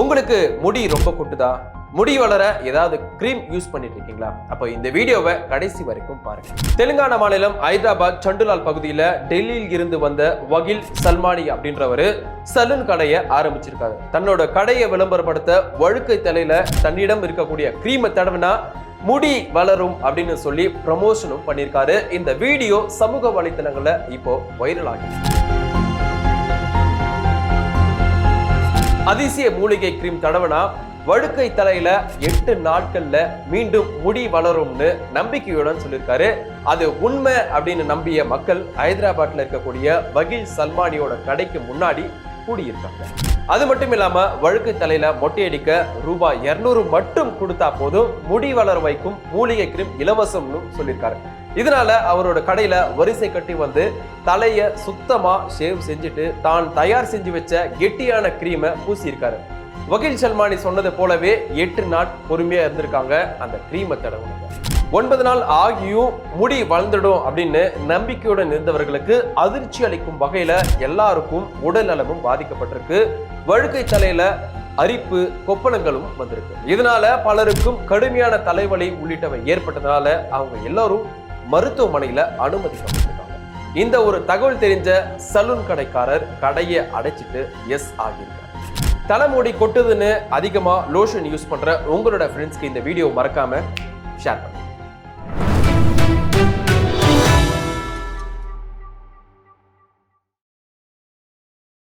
உங்களுக்கு முடி ரொம்ப கொட்டுதா? முடி வளர ஏதாவது க்ரீம் யூஸ் பண்ணிட்டு இருக்கீங்களா அப்போ இந்த வீடியோவை கடைசி வரைக்கும் பாருங்க. தெலுங்கானா மாநிலம் ஹைதராபாத் சண்டுலால் பகுதியில் டெல்லியில் இருந்து வந்த வகில் சல்மானி அப்படின்றவர் சலூன் கடையை ஆரம்பிச்சிருக்காரு. தன்னோட கடையை விளம்பரப்படுத்த வழுக்கை தலையில தன்னிடம் இருக்கக்கூடிய க்ரீமை தடவினா முடி வளரும் அப்படின்னு சொல்லி ப்ரமோஷனும் பண்ணியிருக்காரு இந்த வீடியோ சமூக வலைத்தளங்களில் இப்போ வைரல் ஆகிடுச்சு அதிசய மூலிகை கிரீம் தடவனா வழுக்கை தலையில எட்டு நாட்கள்ல மீண்டும் முடி வளரும்னு நம்பிக்கையுடன் சொல்லியிருக்காரு. அது உண்மை அப்படின்னு நம்பிய மக்கள் ஹைதராபாத்ல இருக்கக்கூடிய வகில் சல்மானியோட கடைக்கு முன்னாடி கூடியிருக்காங்க. அது மட்டும் இல்லாம வழுக்கை தலையில மொட்டையடிக்க ரூபாய் இருநூறு மட்டும் கொடுத்தா போதும். முடி வளர வைக்கும் மூலிகை கிரீம் இலவசம்னு சொல்லியிருக்காரு. இதனால அவரோட கடையில வரிசை கட்டி வந்து தலைய சுத்தமா ஷேவ் செஞ்சுட்டு தான் தயார் செஞ்சு வச்ச கெட்டியான கிரீமை பூசியிருக்காரு. வக்கீல் சல்மானி சொன்னது போலவே எட்டு நாள் பொறுமையா இருந்திருக்காங்க அந்த கிரீமை தடவை ஒன்பது நாள் ஆகியும் முடி வளர்ந்துடும் அப்படின்னு நம்பிக்கையுடன் இருந்தவர்களுக்கு அதிர்ச்சி அளிக்கும் வகையில எல்லாருக்கும் உடல் நலமும் பாதிக்கப்பட்டிருக்கு. வழுக்கை தலையில அரிப்பு கொப்பளங்களும் வந்திருக்கு. இதனால பலருக்கும் கடுமையான தலைவலி உள்ளிட்டவை ஏற்பட்டதால அவங்க எல்லாரும் மருத்துவமனையில் அனுமதிக்கப்பட்டிருக்காங்க இந்த ஒரு தகவல் தெரிஞ்ச சலூன் கடைக்காரர் கடையை அடைச்சிட்டு எஸ் ஆகியிருக்கார். தலைமுடி கொட்டுதுன்னு அதிகமாக லோஷன் யூஸ் பண்ணுற உங்களோட ஃப்ரெண்ட்ஸ்க்கு இந்த வீடியோ மறக்காம ஷேர் பண்ணுங்க.